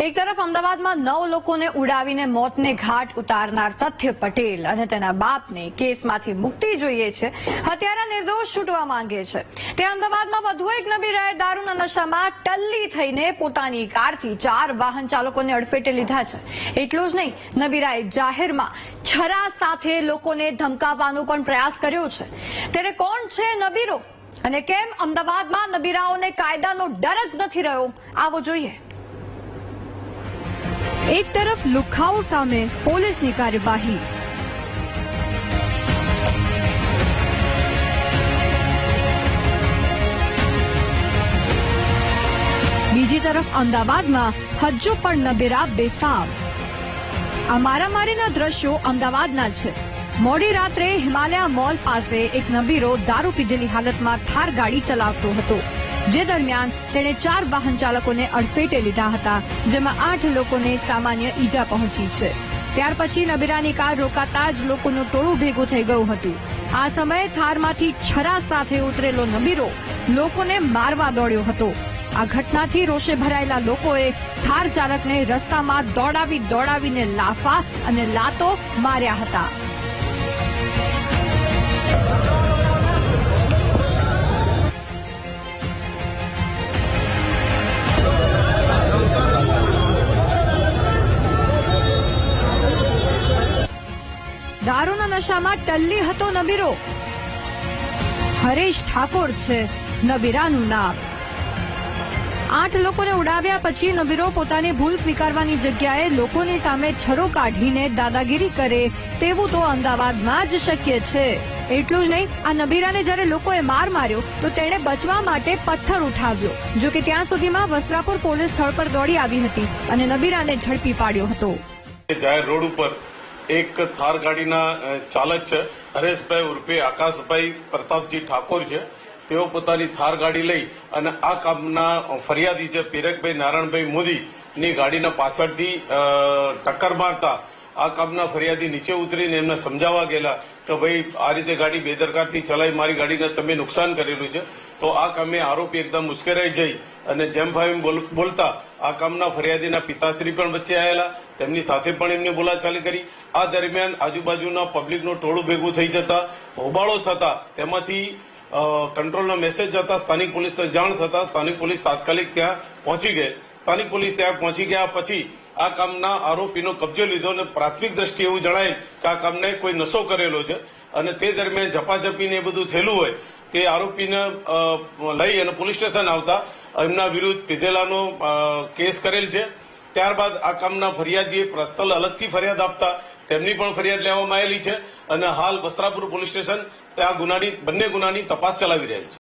એક તરફ અમદાવાદમાં નવ લોકોને ઉડાવીને મોતને ઘાટ ઉતારનાર તથ્ય પટેલ અને તેના બાપને કેસમાંથી મુક્તિ જોઈએ છે. હત્યારા નિર્દોષ છૂટવા માંગે છે. તે અમદાવાદમાં વધુ એક નબીરાએ દારૂના નશામાં ટલ્લી થઈને પોતાની કારથી ચાર વાહન ચાલકોને અડફેટે લીધા છે. એટલું જ નહીં નબીરાએ જાહેરમાં છરા સાથે લોકોને ધમકાવવાનો પણ પ્રયાસ કર્યો છે. ત્યારે કોણ છે નબીરો? અને કેમ અમદાવાદમાં નબીરાઓને કાયદાનો ડર જ નથી રહ્યો? આવો જોઈએ. એક તરફ લુખાઓ સામે પોલીસની કાર્યવાહી. બીજી તરફ અમદાવાદમાં હજુ પણ નબેરા બેફામ. આ મારામારીના દ્રશ્યો અમદાવાદના છે. મોડી રાત્રે હિમાલયા મોલ પાસે એક નબીરો દારૂ પીધેલી હાલતમાં થાર ગાડી ચલાવતો હતો. જે દરમિયાન તેણે ચાર વાહન ચાલકોને અડફેટે લીધા હતા, જેમાં આઠ લોકોને સામાન્ય ઈજા પહોંચી છે. ત્યાર પછી નબીરાની કાર રોકાતા જ લોકોનું ટોળું ભેગું થઈ ગયું હતું. આ સમયે થારમાંથી છરા સાથે ઉતરેલો નબીરો લોકોને મારવા દોડ્યો હતો. આ ઘટનાથી રોષે ભરાયેલા લોકોએ થાર ચાલકને રસ્તામાં દોડાવી દોડાવીને લાફા અને લાતો માર્યા હતા. દારૂના નશામાં ટલ્લી હતો નબીરો. હરેશ ઠાકોર છે નબીરાનું નામ. આઠ લોકોને ઉડાવ્યા પછી નબીરો પોતાની ભૂલ સ્વીકારવાની જગ્યાએ લોકોની સામે છરો કાઢીને દાદાગીરી કરે તેવું તો અમદાવાદમાં જ શક્ય છે. એટલું જ નહીં, આ નબીરાને જ્યારે લોકોએ માર માર્યો, તો તેણે બચવા માટે પથ્થર ઉઠાવ્યો, જો કે ત્યાં સુધીમાં વસ્ત્રાપુર પોલીસ સ્થળ પર દોડી આવી હતી અને નબીરાને ઝડપી પાડ્યો હતો. જાહેર રોડ ઉપર એક થાર ગાડીના ચાલક છે, હરેશભાઈ ઉર્ફે આકાશભાઈ પ્રતાપજી ઠાકોર છે. તેઓ પોતાની થાર ગાડી લઈ અને આ કામના ફરિયાદી છે પીરકભાઈ નારાયણભાઈ મોદીની ગાડીના પાછળથી ટક્કર મારતા આ કામના ફરિયાદી નીચે ઉતરીને એમને સમજાવવા ગયેલા કે ભાઈ આ રીતે ગાડી બેદરકારથી ચલાવી મારી ગાડીને તમે નુકસાન કરેલું છે. તો આ કામે આરોપી એકદમ ઉશ્કેરાઈ જઈ અને જેમ ભાઈ બોલતા આ કામના ફરિયાદીના પિતાશ્રી પણ વચ્ચે આવેલા તેમની સાથે પણ એમને બોલાચાલી કરી. આ દરમિયાન આજુબાજુના પબ્લિકનું ટોળું ભેગું થઈ જતા, હોબાળો થતા, તેમાંથી કંટ્રોલનો મેસેજ જતા, સ્થાનિક પોલીસને જાણ થતા, સ્થાનિક પોલીસ તાત્કાલિક ત્યાં પહોંચી ગઈ. સ્થાનિક પોલીસ ત્યાં પહોંચી ગયા પછી આ કામના આરોપીનો કબજો લીધો અને પ્રાથમિક દ્રષ્ટિએ એવું જણાય કે આ કામને કોઈ નશો કરેલો છે અને તે દરમિયાન ઝપાઝપીને એ બધું થયેલું હોય તે આરોપીને લઈ અને પોલીસ સ્ટેશન આવતા એમના વિરુદ્ધ પીધેલાનો કેસ કરેલ છે. ત્યારબાદ આ કામના ફરિયાદીએ પર્સનલ અલગથી ફરિયાદ આપતા તેમની પણ ફરિયાદ લેવામાં આવેલી છે અને હાલ વસ્ત્રાપુર પોલીસ સ્ટેશન, ત્યાં ગુનાની, બંને ગુનાની તપાસ ચલાવી રહ્યા છે.